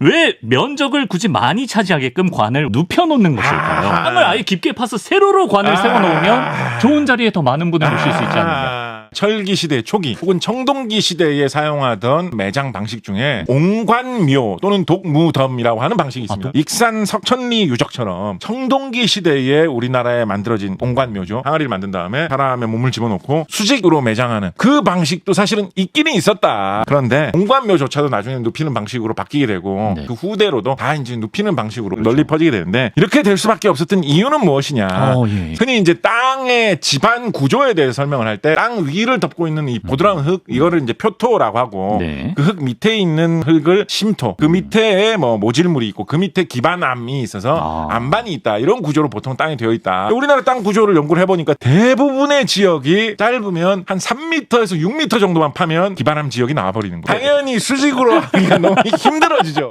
왜 면적을 굳이 많이 차지하게끔 관을 눕혀놓는 것일까요? 아하. 땅을 아예 깊게 파서 세로로 관을 아. 세워놓으면 좋은 자리에 더 많은 분을 모실 수 있지 않느냐. 아, 철기 시대 초기 혹은 청동기 시대에 사용하던 매장 방식 중에 옹관묘 또는 독무덤이라고 하는 방식이 있습니다. 아, 독- 익산 석천리 유적처럼 청동기 시대에 우리나라에 만들어진 옹관묘죠. 항아리를 만든 다음에 사람의 몸을 집어넣고 수직으로 매장하는 그 방식도 사실은 있기는 있었다. 그런데 옹관묘조차도 나중에 눕히는 방식으로 바뀌게 되고 네. 그 후대로도 다 이제 눕히는 방식으로 널리 퍼지게 되는데 이렇게 될 수밖에 없었던 이유는 무엇이냐? 어, 예. 흔히 이제 땅의 집안 구조에 대해서 설명을 할 때 땅 위를 덮고 있는 이 보드라운 흙 이거를 이제 표토라고 하고 네. 그흙 밑에 있는 흙을 심토. 그 밑에 뭐 모질물이 있고 그 밑에 기반암이 있어서 아. 안반이 있다. 이런 구조로 보통 땅이 되어 있다. 우리나라 땅 구조를 연구를 해보니까 대부분의 지역이 짧으면 한 3m에서 6m 정도만 파면 기반암 지역이 나와버리는 거예요. 당연히 수직으로 하기가 너무 힘들어지죠